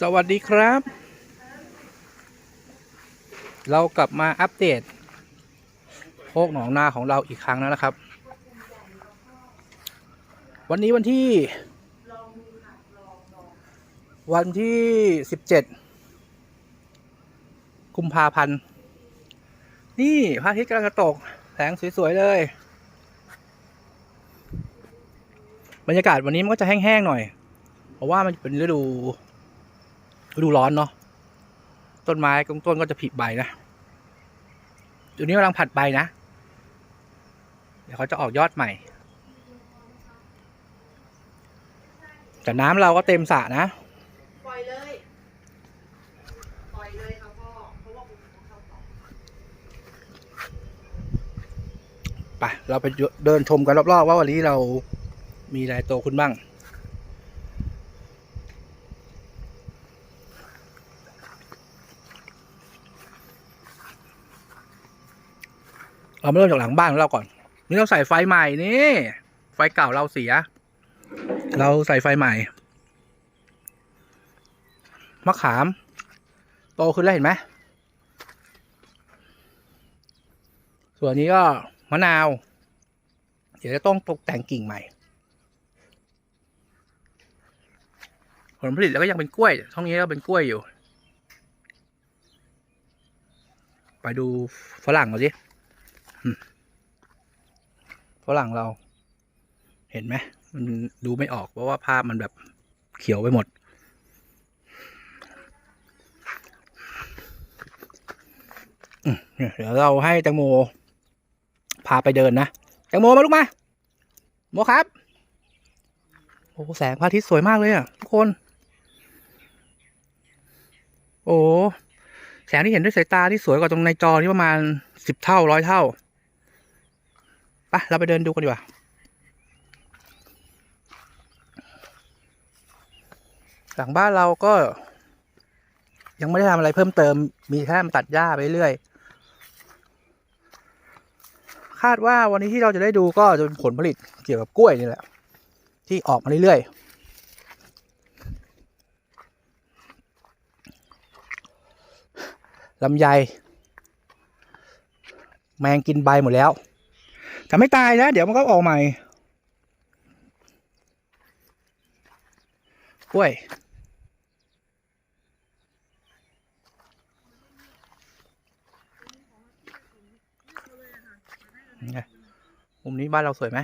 สวัสดีครับ เรากลับมาอัปเดตโคกหนองนาของเราอีกครั้งแล้วนะครับ วันนี้วันที่ วันที่สิบเจ็ดกุมภาพันธ์ นี่พระอาทิตย์กำลังจะตก แสงสวย ๆ เลย บรรยากาศวันนี้มันก็จะแห้ง ๆ หน่อย เพราะว่ามันเป็นฤดู ฤดูร้อนเนาะต้นไม้กงต้นก็จะผลิใบนะเดี๋ยวนี้กำลังผัดใบนะ เดี๋ยวเขาจะออกยอดใหม่ แต่น้ำเราก็เต็มสระนะปล่อยเลยปล่อยเลยค่ะพ่อเพราะว่าคุณต้องเข้าต่อไปเราไปเดินชมกันรอบๆว่าวันนี้เรามีอะไรโตขึ้นบ้าง เรามาเริ่มจากหลังบ้านของเราก่อน นี่เราใส่ไฟใหม่นี่ ไฟเก่าเราเสีย เราใส่ไฟใหม่ มะขาม โตขึ้นแล้วเห็นไหม ส่วนนี้ก็มะนาว เดี๋ยวจะต้องตกแต่งกิ่งใหม่ ผลผลิตแล้วก็ยังเป็นกล้วยช่องนี้ก็เป็นกล้วยอยู่ ไปดูฝรั่งเราสิ ฝรั่งเรา เห็นไหมมันดูไม่ออกเพราะว่าภาพมันแบบเขียวไปหมดเนี่ยเดี๋ยวเราให้แตงโม พาไปเดินนะ แตงโมมาลูกมา โมครับ โอ้แสงพระอาทิตย์สวยมากเลยอะ ทุกคน โอ้แสงที่เห็นด้วยสายตาที่สวยกว่าตรงในจอที่ประมาณสิบเท่าร้อยเท่า ไปเราไปเดินดูกันดีกว่าหลังบ้านเราก็ ยังไม่ได้ทำอะไรเพิ่มเติม มีแค่มาตัดหญ้าไปเรื่อย คาดว่าวันนี้ที่เราจะได้ดูก็จะเป็นผลผลิตเกี่ยวกับกล้วยนี่แหละ ที่ออกมาเรื่อยๆลำไย แมงกินใบหมดแล้ว แต่ไม่ตายนะ เดี๋ยวมันก็ออกใหม่กล้วยไงมุมนี้บ้านเราสวยไหม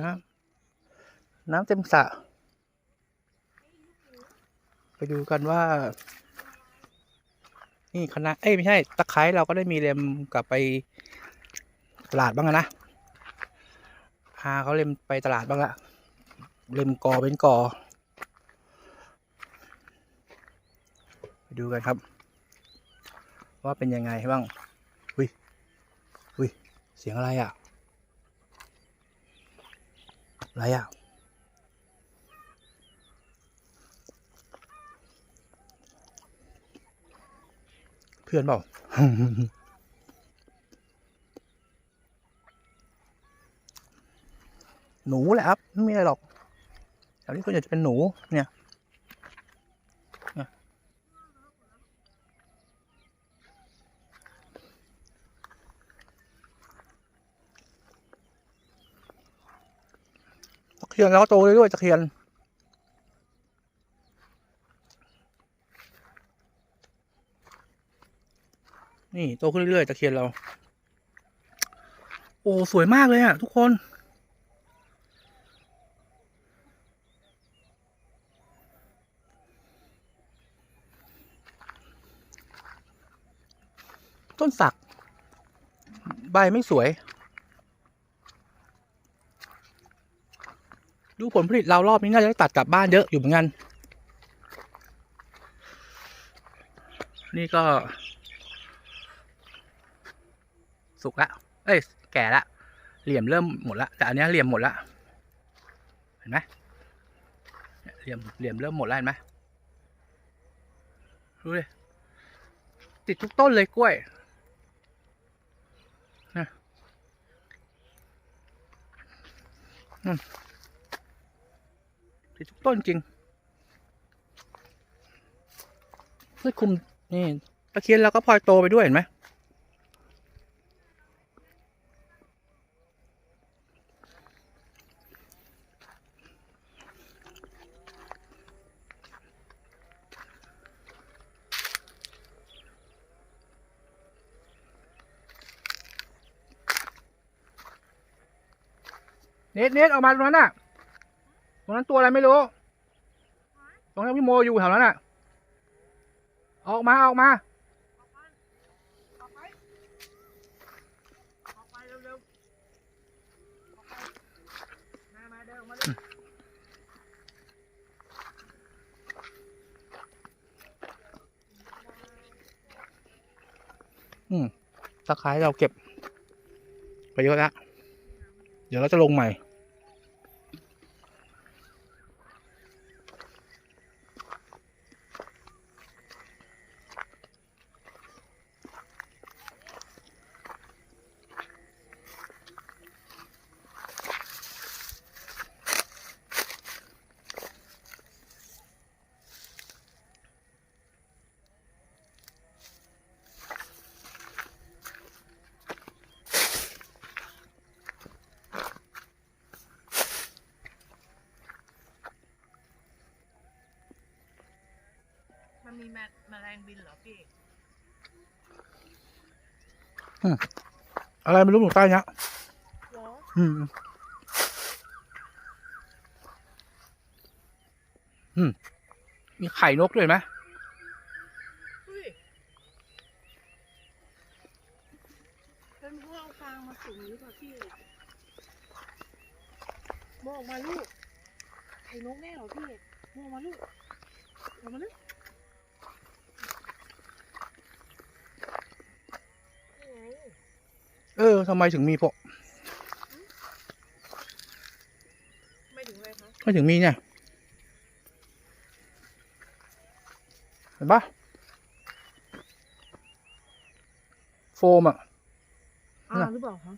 น้ำน้ำเต็มสระ ไปดูกันว่า นี่คณะเอ้ยไม่ใช่ ตะไคร้เราก็ได้มีเลมกลับไปตลาดบ้างนะพาเขาเลมไปตลาดบ้างละเลมกอเป็นกอ ไปดูกันครับ ว่าเป็นยังไงบ้างอุ้ยอุ้ยเสียงอะไรอะ อะไรอะ เพื่อนเปล่าหนูแหละครับไม่มีอะไรหรอกแถวนี้ควรจะเป็นหนูเนี่ยเคียนแล้วก็โตเรื่อยๆตะเคียน นี่โตขึ้นเรื่อยๆตะเคียนเรา โอ้สวยมากเลยอะทุกคน ต้นสัก ใบไม่สวย ดูผลผลิตเรารอบนี้น่าจะตัดกลับบ้านเยอะอยู่เหมือนกัน นี่ก็ สุกละเอ้ย แก่ละ เหลี่ยมเริ่มหมดละ แต่อันนี้เหลี่ยมหมดละ เห็นไหมเหลี่ยม เหลี่ยมเริ่มหมดแล้วเห็นไหมดูเลยติดทุกต้นเลยกล้วยนะติดทุกต้นจริงเพื่อคุมนี่ตะเคียนเราก็พลอยโตไปด้วยเห็นไหม เน็ตเน็ตออกมาตรงนั้นน่ะ ตรงนั้นตัวอะไรไม่รู้ ตรงนั้นพี่โมอยู่แถวนั้นน่ะ ออกมาออกมา อืมตะไคร้เราเก็บ ไปเยอะแล้ว เดี๋ยวเราจะลงใหม่ มันมีแมแมลงบินเหรอพี่อะไรไม่รู้หนูใต้เนี้ยเหรออืม อืม มีไข่นกด้วยเห็นไหม เฮ้ยเป็นพวกเอาฟางมาสุ่มหรือเปล่าพี่โมออกมาลูกไข่นกแน่เหรอพี่โมออกมาลูกออกมาลูกนี่ไง เออ ทำไมถึงมีพวกไม่ถึงเลยคะไม่ถึงมีเนี่ยเห็นปะโฟมอะอ่าน่ะหรือเปล่าคะ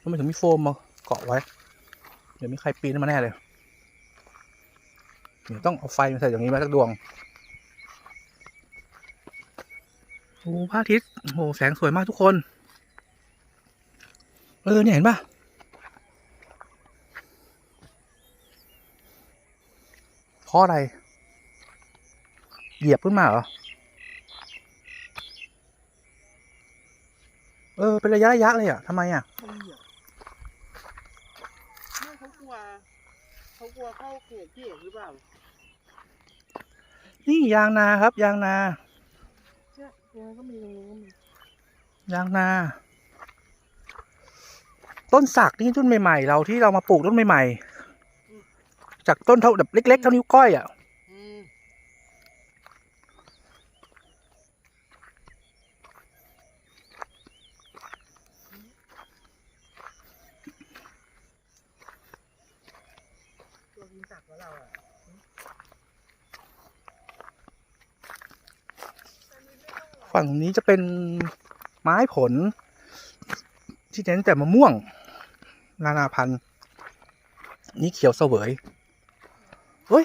ทำไมถึงมีโฟมมาเกาะไว้ เดี๋ยวมีใครปีนขึ้นมาแน่เลยเดี๋ยวต้องเอาไฟมาใส่อย่างนี้ไว้สักดวงโอ้พระอาทิตย์โอ้โหแสงสวยมากทุกคน เออเนี่ยเห็นปะเพราะอะไร เหยียบขึ้นมาเหรอ เออ เป็นระยะระยะเลยอะทำไมอะมันเหยียบไม่เขากลัวเขากลัวเข้าเขตพี่เอกหรือเปล่า นี่ยางนาครับ ยางนาเนี่ยยังก็มีตรงนู้นก็มียางนา ต้นสักนี่ต้นใหม่ๆเราที่เรามาปลูกต้นใหม่ๆจากต้นเท่าแบบเล็ก ๆ เท่านิ้วก้อยอะอืมตัวกินสักของเราอะฝั่งนี้จะเป็นไม้ผล ที่เน้นแต่มะม่วง นานาพันธุ์นี่เขียวเสวยเฮ้ย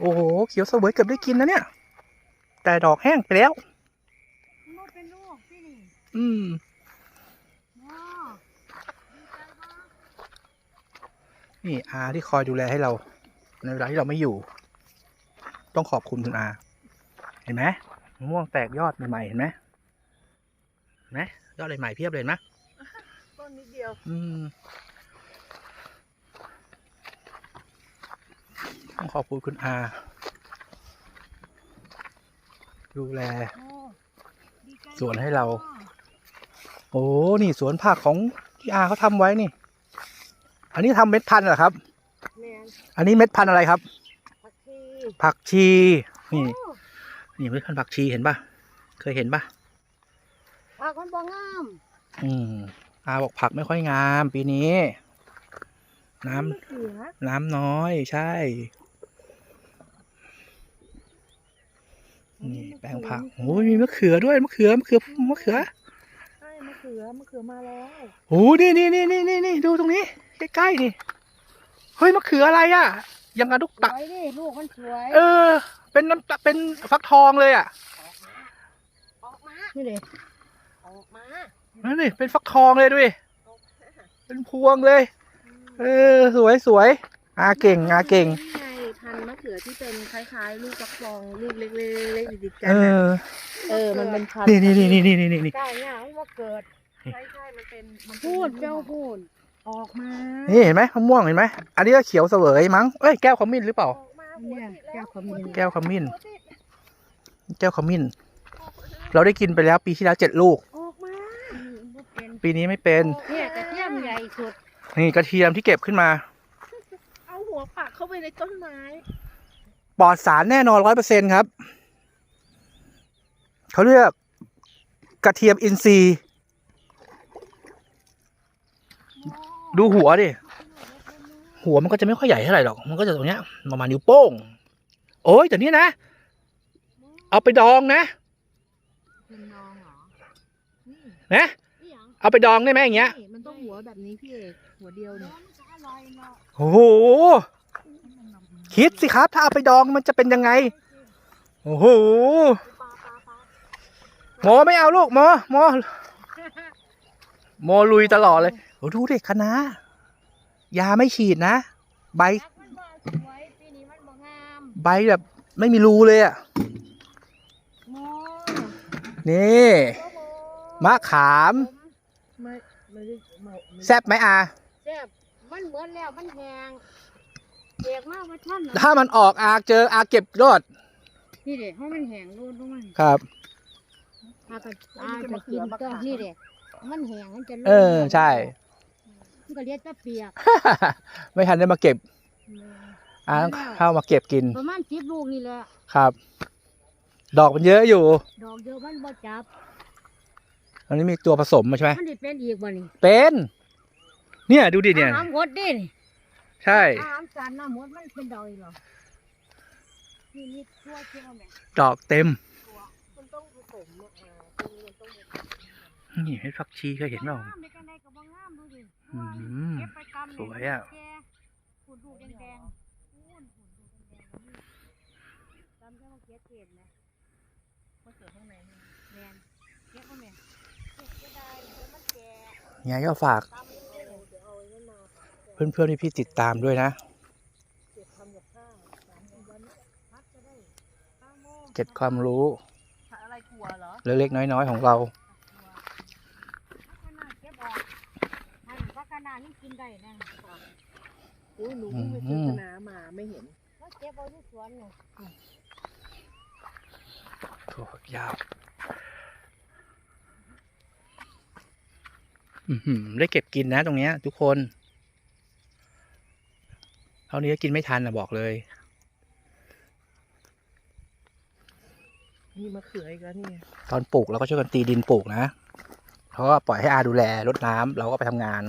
โอ้โห เขียวเสวยเกือบได้กินนะเนี่ย แต่ดอกแห้งไปแล้วนี่อืมว้าดีใจมากนี่อาที่คอยดูแลให้เรา ในเวลาที่เราไม่อยู่ ต้องขอบคุณคุณอา เห็นไหมม่วงแตกยอดใหม่ๆเห็นไหมเห็นไหมยอดใหม่ๆเพียบเลยนไหม นนิดเดียว อืมต้องขอบคุณคุณอา ดูแลโอ้ดีใจสวนให้เรา โอ้นี่สวนผักของที่อาเขาทำไว้นี่ อันนี้ทำเม็ดพันธุ์เหรอครับแมนอันนี้เม็ดพันธุ์อะไรครับ ผักชีผักชีนี่โอ้นี่เม็ดพันธุ์ผักชีเห็นปะเคยเห็นปะผักมันบ่งาม อืม อาบอกผักไม่ค่อยงาม ปีนี้ น้ำมะเขือน้ำน้อยใช่ นี่แปลงผักโอ้ยมีมะเขือด้วยมะเขือมะเขือมะเขือใช่มะเเขือมะเขือมาแล้วโอ้นี่นี่นี่นี่นี่นี่ดูตรงนี้ใกล้ๆนี่เฮ้ยมะเขืออะไรอะ ยังกระดุกสตักวยดิลูกมันสวยเออ เป็นน้ำตาเป็นฟักทองเลยอะออกมานี่เลยออกมา นั่นนี่เป็นฟักทองเลยดูดิเป็นพวงเลย เออ สวยสวยอาเก่งอาเก่งนี่ไงพันธุ์มะเขือที่เป็นคล้ายๆ ลูกฟักทองลูกเล็กๆเล็กๆติดๆกัเอนน่ะอเออมันเป็นพันธุ์นี่นี่นี่นี่นี่นี่นี่ ใช่เนี่ยมันมาเกิดนี่ใช่ใช่มันเป็นมันพูดเจ้าพูดออกมานี่เห็นไหมมะม่วงเห็นไหม อันนี้ก็เขียวเสวยมั้ง เอ้ยแก้วขมิ้นหรือเปล่า ออกมาเนี่ยแก้วขมิ้นแก้วขมิ้นแก้วขมิ้น เราได้กินไปแล้วปีที่แล้วเจ็ดลูกออกมาเป็นปีนี้ไม่เป็น เนี่ยกระเทียมใหญ่สุด นี่กระเทียมที่เก็บขึ้นมา เอาหัวปักเข้าไปในต้นไม้ ปลอดสารแน่นอนร้อยเปอร์เซ็นครับ เขาเรียกกระเทียมอินทรีย์ ดูหัวดิ หัวมันก็จะไม่ค่อยใหญ่เท่าไหร่หรอก มันก็จะตรงเนี้ยประมาณนิ้วโป้ง โอ้ยแต่เนี้ยนะ เอาไปดองนะเป็นน้องเหรอนี่นะนี่หยัง เอาไปดองได้ไหมอย่างเงี้ยนี่มันต้องหัวแบบนี้พี่เอกหัวเดียวเนี่ยโอ้โหคิดสิครับ ถ้าเอาไปดองมันจะเป็นยังไง โอ้โหหมอไม่เอาลูกหมอหมอหมอลุยตลอดเลยโอ้ดูเด็กคณะยาไม่ฉีดนะ ใบมันบ่สวยปีนี้มันบ่งามใบแบบไม่มีรูเลยอะโมนี่มะขาม แซ่บไหมอาแซ่บมันเหมือนแล้วมันแหงเด็กมากว่าท่านถ้ามันออกอาเจออาเก็บรอดนี่เด็กให้มันแหงรูดลงมาครับอาก็อาจะกินก็นี่เด็กมันแหงมันจะเออใช่มันก็เรียกตะเปียกไม่ทันได้มาเก็บอาต้องเข้ามาเก็บกินประมาณสิบลูกนี่แหละครับ ดอกมันเยอะอยู่ ดอกเดียวมันบ่จับ อันนี้มีตัวผสมมาใช่ไหมมันได้เป็นอีกบ่นี่เป็น เนี่ยดูดิเนี่ยอาหารหดดินี่ใช่อาหารจานน้ำหมดมันเป็นดอกอีกเหรอนี่นี่ทั่วเที่ยวแม่ดอกเต็มมันต้องผสมอะตรงนี้มันต้องผสมนี่ให้ผักชีเคยเห็นเปล่างามเด็กกันใดก็บ่งามดูดิอืมเก็บไปกำสวยอะแก่ขุดดูกแดงๆอู้นขุดดูกแดงๆนี่จำได้ว่าเก็บเศษนะมะเขือข้างในนี่แดงเก็บเอาแม่เก็บก็ได้เดี๋ยวมันแก่ ยังไงก็ฝากตำเดี๋ยวเดี๋ยวเอาไว้มาเพื่อนๆที่พี่ติดตามด้วยนะเก็บทำกับข้าวสามสี่วันพักจะได้ข้าวโมงเก็บความรู้อะไรกลัวเหรอเล็กๆน้อยๆของเราพักขนาดเก็บออกอันพักขนาดนี่กินได้นะโอ้ยหนูอืเพิ่งไปซื้อมคณะมาไม่เห็นว่าเก็บเอาที่สวนเนี่ยถั่วฝักยาว อือหือ ได้เก็บกินนะตรงเนี้ย ทุกคนเท่านี้ก็กินไม่ทันนะบอกเลยนี่มะเขืออีกแล้วนี่ไงตอนปลูกเราก็ช่วยกันตีดินปลูกนะเขาก็ปล่อยให้อาดูแลรดน้ำเราก็ไปทำงาน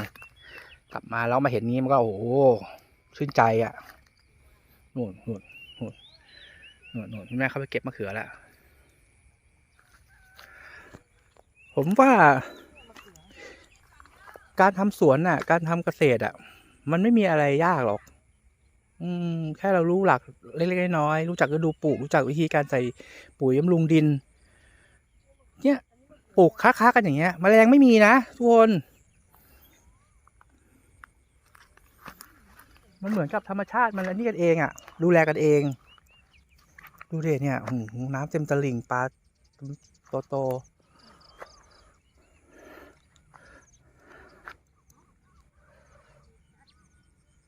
กลับมาแล้วมาเห็นงี้มันก็โอ้โหชื่นใจอะ่ะนู่นนู่นนู่นนู่นนู่นแม่เขาไปเก็บมะเขือแล้วผมว่า การทำสวนน่ะ การทำเกษตรอะ มันไม่มีอะไรยากหรอก อืม แค่เรารู้หลักเล็กๆน้อยๆรู้จักฤดูปลูก รู้จักวิธีการใส่ปุ๋ยบำรุงดิน เนี่ยปลูกค้าๆกันอย่างเงี้ยแมลงไม่มีนะทุกคน มันเหมือนกับธรรมชาติมันอันนี้กันเองอะ่ะ ดูแลกันเอง ดูเด็เนี่ยน้ำเต็มตลิ่งปลาโตโต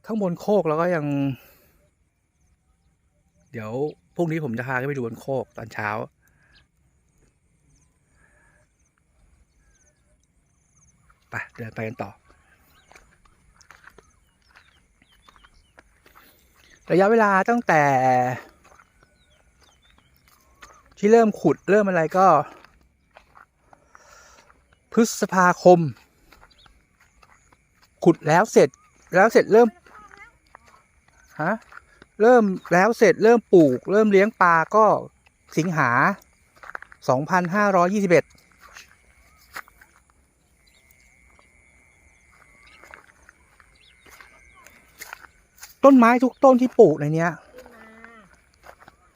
ข้างบนโคกแล้วก็ยัง เดี๋ยวพรุ่งนี้ผมจะพาไปดูบนโคกตอนเช้า ไปเดินไปกันต่อ ระยะเวลาตั้งแต่ ที่เริ่มขุดเริ่มอะไรก็ พฤษภาคม ขุดแล้วเสร็จแล้วเสร็จเริ่ม ฮะเริ่มแล้วเสร็จเริ่มปลูก เริ่มเลี้ยงปลาก็สิงหา 2521้นไม้ทุกต้นที่ปลูกในเนี้ย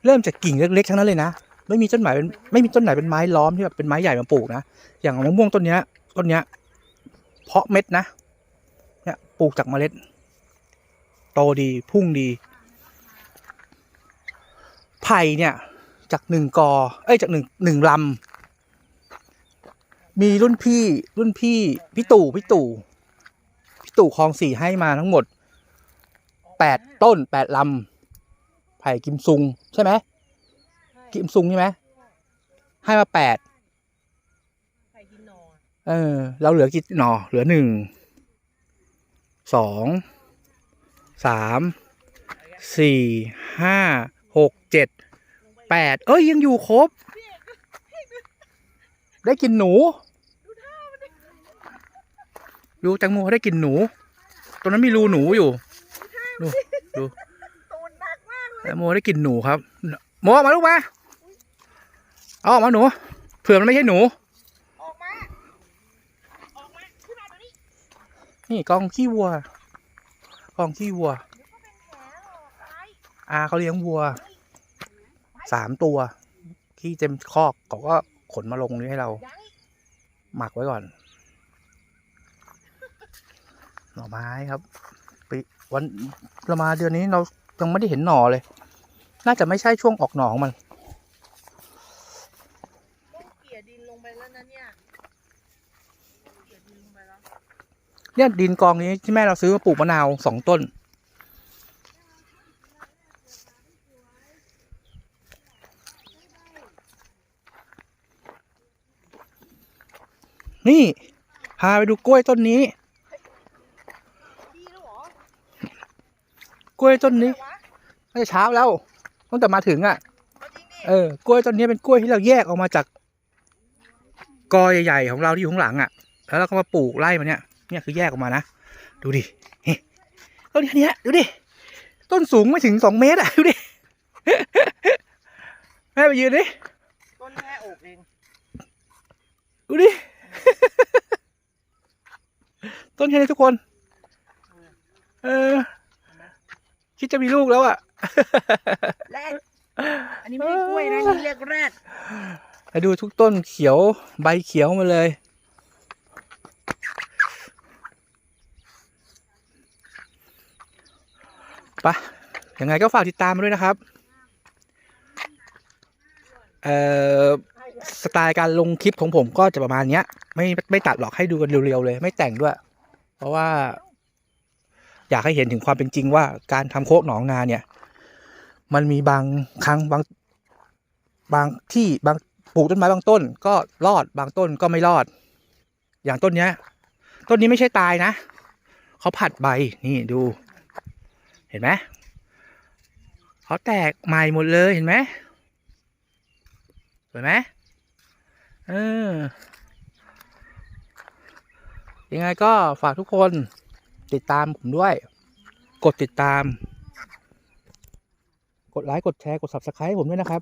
เริ่มจากกิ่งเล็กๆทั้งนั้นเลยนะไม่มีต้นไม้เป็นไม่มีต้นไหนเป็นไม้ล้อมที่แบบเป็นไม้ใหญ่มาปลูกนะอย่างมะม่วงต้นเนี้ยต้นเนี้ย เพาะเม็ดนะเนี่ยปลูกจากเมล็ด โตดีพุ่งดี ไผ่เนี่ย จากหนึ่งกอ เอ้ย จากหนึ่งหนึ่งลำ มีรุ่นพี่รุ่นพี่ พี่ตู่พี่ตู่พี่ตู่คลองสี่ให้มาทั้งหมดแปดต้นแปดลำ ไผ่กิมซุง ใช่ไหมกิมซุงใช่ไหมให้มาแปดไข่กินนอนเออ เราเหลือกี่หน่อเหลือหนึ่งสอง สามสี่ห้าหกเจ็ดแปดเอ้ย ยังอยู่ครบ ได้กินหนู ดูแตงโมเขาได้กินหนู ตรงนั้นมีรูหนูอยู่ดูดูตูนหนักมากแตงโมได้กินหนูครับโมออกมาลูกมาเอาออกมาหนูเผื่อมันไม่ใช่หนูออกมาออกมาขึ้นมาเดี๋ยวนี้นี่กองขี้วัว กองขี้วัวแผลหรอกไปอาเขาเลี้ยงวัวสามตัว ขี้เต็มคอกเขาก็ขนมาลงนี้ให้เรายังอีกหมักไว้ก่อน หน่อไม้ครับปีวันเรามาเดือนนี้เรายังไม่ได้เห็นหน่อเลย น่าจะไม่ใช่ช่วงออกหน่อของมัน ต้องเกลี่ยดินลงไปแล้วนะเนี่ยเกลี่ยดินลงไปแล้ว เนี่ยดินกองนี้ที่แม่เราซื้อมาปลูกมะนาวสองต้น นี่ พาไปดูกล้วยต้นนี้ดีแล้วเหรอกล้วยต้นนี้วะน่าจะเช้าแล้วตั้งแต่มาถึงอะเอาจริงดิเออกล้วยต้นนี้เป็นกล้วยที่เราแยกออกมาจากกอใหญ่ๆของเราที่อยู่ข้างหลังอะ แล้วเราก็มาปลูกไล่มันเนี่ย เนี่ยคือแยกออกมานะ ดูดิเฮ้ต้นแค่เนี้ยดูดิ ต้นสูงไม่ถึงสองเมตรอะ ดูดิ แม่ไปยืนดิ ต้นแค่อกเอง ดูดิ ต้นแค่นี้ทุกคน เออ คิดจะมีลูกแล้วอะแรดอันนี้ไม่ใช่กล้วยนะนี่เรียกแรดไปดูทุกต้นเขียวใบเขียวมาเลย ปะยังไงก็ฝากติดตามมาด้วยนะครับ เอ่อ สไตล์การลงคลิปของผมก็จะประมาณเนี้ย ไม่ไม่ตัดหรอกให้ดูกันเร็วๆเลย ไม่แต่งด้วย เพราะว่า อยากให้เห็นถึงความเป็นจริงว่าการทำโคกหนองนาเนี่ย มันมีบางครั้งบาง บางที่บางปลูกต้นไม้บางต้น ก็รอดบางต้นก็ไม่รอด อย่างต้นเนี้ย ต้นนี้ไม่ใช่ตายนะเขาผัดใบนี่ดู เห็นไหมเขาแตกใหม่หมดเลยเห็นไหมสวยไหมเออยังไงก็ฝากทุกคนติดตามผมด้วย กดติดตาม กดไลค์กดแชร์กด subscribe ผมด้วยนะครับ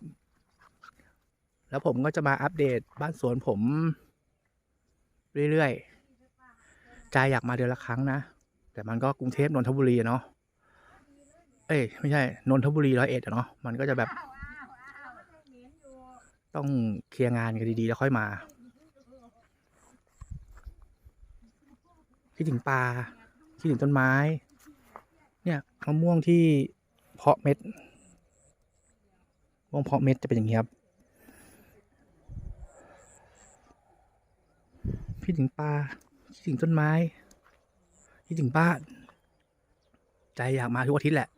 แล้วผมก็จะมาอัปเดตบ้านสวนผม เรื่อยๆใจอยากมาเดือนละครั้งนะ แต่มันก็กรุงเทพนนทบุรีเนาะ เอ้ยไม่ใช่นนทบุรีร้อยเอ็ดอะเนาะมันก็จะแบบ ต้องเคลียร์งานกันดีๆ แล้วค่อยมาคิดถึงปลาคิดถึงต้นไม้ เนี่ยมะม่วงที่เพาะเม็ดมะม่วงเพาะเม็ดจะเป็นอย่างนี้ครับคิดถึงปลาคิดถึงต้นไม้คิดถึงบ้าน ใจอยากมาทุกอาทิตย์แหละ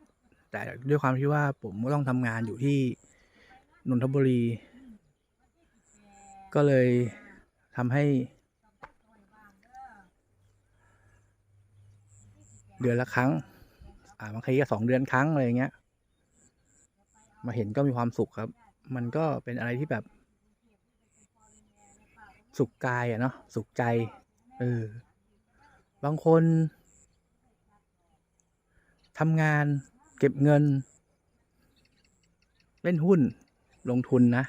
แต่ด้วยความที่ว่าผมก็ต้องทำงานอยู่ที่นนทบุรี ก็เลยทำให้ เดือนละครั้ง อ่าบางทีก็สองเดือนครั้งอะไรเงี้ย มาเห็นก็มีความสุขครับ มันก็เป็นอะไรที่แบบ สุขกายอะเนาะสุขใจเออบางคนทำงาน เก็บเงิน เล่นหุ้นลงทุนนะ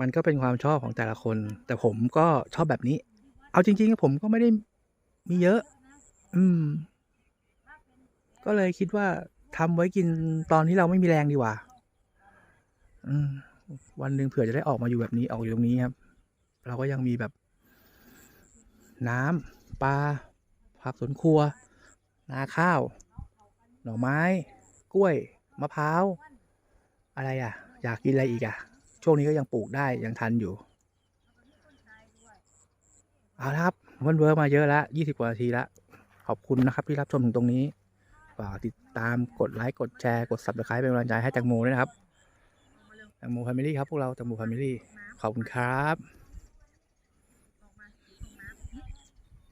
มันก็เป็นความชอบของแต่ละคน แต่ผมก็ชอบแบบนี้ เอาจริงๆผมก็ไม่ได้มีเยอะ อืม ก็เลยคิดว่าทำไว้กินตอนที่เราไม่มีแรงดีกว่า อืม วันหนึ่งเผื่อจะได้ออกมาอยู่แบบนี้ออกอยู่ตรงนี้ครับ เราก็ยังมีแบบ น้ำปลาผักสวนครัว นาข้าว น่อไม้ กล้วย มะพร้าว อะไรอะ อยากกินอะไรอีกอะ ช่วงนี้ก็ยังปลูกได้ยังทันอยู่ เอาละครับวันเวิร์กมาเยอะแล้วยี่สิบกว่านาทีล้วขอบคุณนะครับที่รับชมถึงตรงนี้ ฝากติดตามกดไลค์ กดแชร์ กด subscribe เป็นกำลังใจให้แตงโมด้วยนะครับแตงโมแฟมิลี่ครับ พวกเราแตงโมแฟมิลี่ ขอบคุณครับ